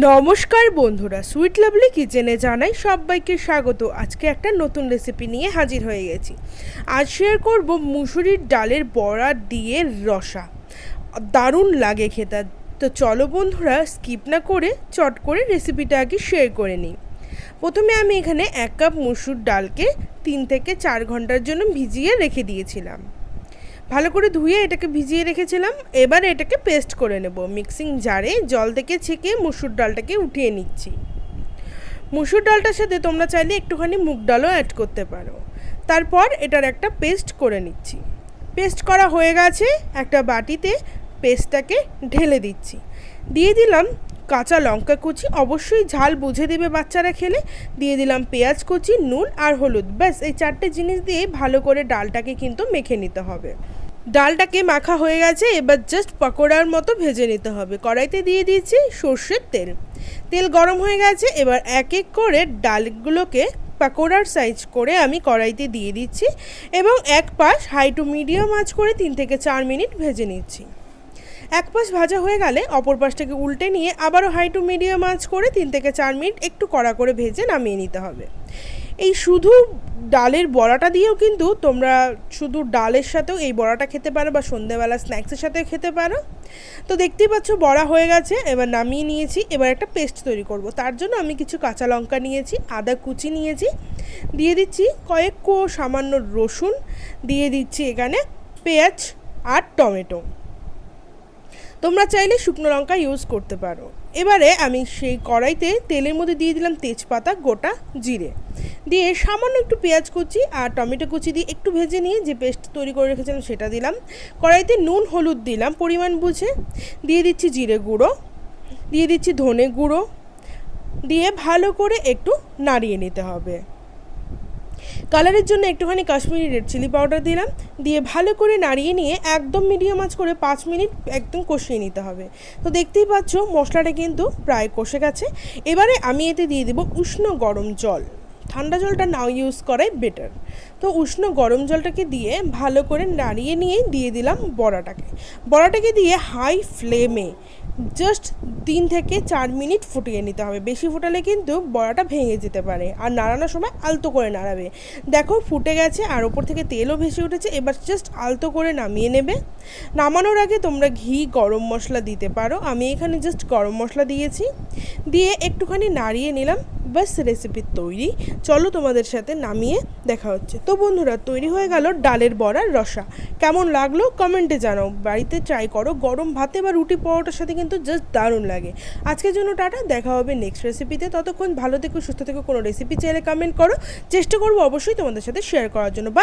নমস্কার বন্ধুরা sweet lovely কিচেনে জানাই সবাইকে স্বাগত। আজকে একটা নতুন রেসিপি নিয়ে হাজির হয়ে গেছি। আজ শেয়ার করব মুসুরির ডালের বড়া দিয়ে রসা। দারুণ লাগে খেতে। তো চলো বন্ধুরা স্কিপ না করে চট করে রেসিপিটা আগে শেয়ার করে নিই। প্রথমে আমি এখানে এক কাপ মুসুর ডালকে তিন থেকে চার ঘণ্টার জন্য ভিজিয়ে রেখে দিয়েছিলাম। ভালো করে ধুয়ে এটাকে ভিজিয়ে রেখেছিলাম। এবার এটাকে পেস্ট করে নেব। মিক্সিং জারে জল থেকে ছেঁকে মুসুর ডালটাকে উঠিয়ে নিচ্ছি। মুসুর ডালটার সাথে তোমরা চাইলে একটুখানি মুগ ডালও অ্যাড করতে পারো। তারপর এটার একটা পেস্ট করে নিচ্ছি। পেস্ট করা হয়ে গেছে। একটা বাটিতে পেস্টটাকে ঢেলে দিচ্ছি। দিয়ে দিলাম কাঁচা লঙ্কা কুচি। অবশ্যই ঝাল বুঝে দেবে বাচ্চারা খেলে। দিয়ে দিলাম পেঁয়াজ কুচি, নুন আর হলুদ। ব্যাস, এই চারটে জিনিস দিয়ে ভালো করে ডালটাকে কিন্তু মেখে নিতে হবে। ডালটাকে মাখা হয়ে গেছে, এবার জাস্ট পকোড়ার মতো ভেজে নিতে হবে। কড়াইতে দিয়ে দিয়েছি সর্ষের তেল। তেল গরম হয়ে গেছে, এবার এক এক করে ডালগুলোকে পাকোড়ার সাইজ করে আমি কড়াইতে দিয়ে দিচ্ছি এবং এক পাশ হাই টু মিডিয়াম আঁচ করে তিন থেকে চার মিনিট ভেজে নিচ্ছি। এক পাশ ভাজা হয়ে গেলে অপর পাশটাকে উল্টে নিয়ে আবারও হাই টু মিডিয়াম আঁচ করে তিন থেকে চার মিনিট একটু কড়া করে ভেজে নামিয়ে নিতে হবে। এই শুধু ডালের বড়াটা দিয়েও কিন্তু তোমরা শুধু ডালের সাথেও এই বড়াটা খেতে পারো বা সন্ধেবেলা স্ন্যাক্সের সাথেও খেতে পারো। তো দেখতেই পাচ্ছ বড়া হয়ে গেছে, এবার নামিয়ে নিয়েছি, এবার একটা পেস্ট তৈরি করব। তার জন্য আমি কিছু কাঁচা লঙ্কা নিয়েছি, আদা কুচি নিয়েছি, দিয়ে দিচ্ছি কয়েক কো সামান্য রসুন, দিয়ে দিচ্ছি এখানে পেঁয়াজ আর টমেটো। তোমরা চাইলে শুকনো লঙ্কা ইউজ করতে পারো। এবারে আমি সেই কড়াইতে তেলের মধ্যে দিয়ে দিলাম তেজপাতা, গোটা জিরে। দিয়ে সামান্য একটু পেঁয়াজ কুচি আর টমেটো কুচি দিয়ে একটু ভেজে নিয়ে যে পেস্ট তৈরি করে রেখেছিলাম সেটা দিলাম। কড়াইতে নুন, হলুদ দিলাম পরিমাণ বুঝে। দিয়ে দিচ্ছি জিরে গুঁড়ো, দিয়ে দিচ্ছি ধনে গুঁড়ো। দিয়ে ভালো করে একটু নাড়িয়ে নিতে হবে। কালারের জন্য একটুখানি কাশ্মীরি রেড চিলি পাউডার দিলাম। দিয়ে ভালো করে নাড়িয়ে নিয়ে একদম মিডিয়াম আঁচ করে পাঁচ মিনিট একদম কষিয়ে নিতে হবে। তো দেখতেই পাচ্ছ মশলাটা কিন্তু প্রায় কষে গেছে। এবারে আমি এতে দিয়ে দেবো উষ্ণ গরম জল। ঠান্ডা জলটা নাও ইউজ করাই বেটার। তো উষ্ণ গরম জলটাকে দিয়ে ভালো করে নাড়িয়ে নিয়ে দিয়ে দিলাম বড়াটাকে। বড়াটাকে দিয়ে হাই ফ্লেমে জাস্ট তিন থেকে চার মিনিট ফুটিয়ে নিতে হবে। বেশি ফোটালে কিন্তু বড়াটা ভেঙে যেতে পারে আর নাড়ানোর সময় আলতো করে নাড়াবে। দেখো ফুটে গেছে আর ওপর থেকে তেলও ভেসে উঠেছে, এবার জাস্ট আলতো করে নামিয়ে নেবে। নামানোর আগে তোমরা ঘি, গরম মশলা দিতে পারো। আমি এখানে জাস্ট গরম মশলা দিয়েছি। দিয়ে একটুখানি নাড়িয়ে নিলাম। ব্যাস রেসিপি তৈরি, চলো তোমাদের সাথে নামিয়ে দেখা হচ্ছে। তো বন্ধুরা, তৈরি হয়ে গেল ডালের বড়ার রসা। কেমন লাগল কমেন্টে জানাও। বাড়িতে ট্রাই করো, গরম ভাতে বা রুটি পরোটার সাথে কিন্তু জাস্ট দারুণ লাগে। আজকের জন্য টাটা, দেখা হবে নেক্সট রেসিপিতে ততক্ষণ ভালো থেকো, সুস্থ থেকো, কোনো রেসিপি চাইলে কমেন্ট করো। চেষ্টা করব অবশ্যই তোমাদের সাথে শেয়ার করার জন্য। বাই